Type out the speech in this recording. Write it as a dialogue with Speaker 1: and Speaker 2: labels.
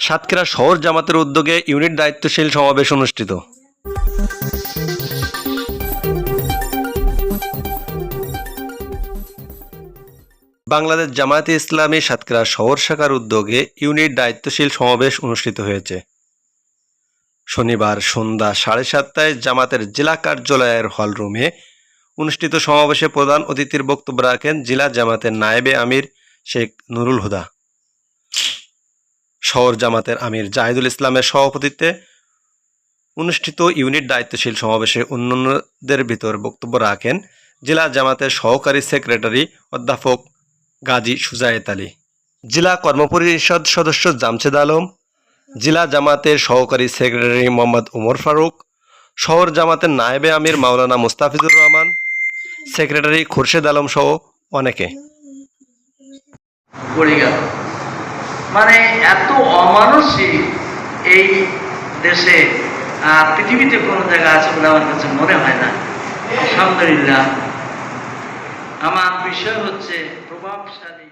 Speaker 1: সাতক্ষীরা শহর জামাতের উদ্যোগে ইউনিট দায়িত্বশীল সমাবেশ অনুষ্ঠিত। বাংলাদেশ জামায়াতে ইসলামী সাতক্ষীরা শহর শাখার উদ্যোগে ইউনিট দায়িত্বশীল সমাবেশ অনুষ্ঠিত হয়েছে। শনিবার সন্ধ্যা সাড়ে সাতটায় জামাতের জেলা কার্যালয়ের হলরুমে অনুষ্ঠিত সমাবেশে প্রধান অতিথির বক্তব্য রাখেন জেলা জামাতের নায়েবে আমির শেখ নুরুল হুদা। শহর জামাতের আমির জাহিদুল ইসলামের সভাপতিত্বে অনুষ্ঠিত ইউনিট দায়িত্বশীল সমাবেশে অন্যান্যদের ভিতর বক্তব্য রাখেন জেলা জামাতের সহকারী সেক্রেটারি অধ্যাপক গাজী সুজায়েত আলী। জেলা কর্মপরিষদ সদস্য জামশেদ আলম, জেলা জামাতের সহকারী সেক্রেটারি মোহাম্মদ উমর ফারুক, শহর জামাতের নায়েবে আমির মাওলানা মুস্তাফিজুর রহমান, সেক্রেটারি খুরশেদ আলম সহ অনেকে।
Speaker 2: মানে এত অমানসিক এই দেশে পৃথিবীতে কোনো জায়গা আছে বলে আমার কাছে মনে হয় না। আলহামদুলিল্লাহ। আমার বিষয় হচ্ছে প্রভাবশালী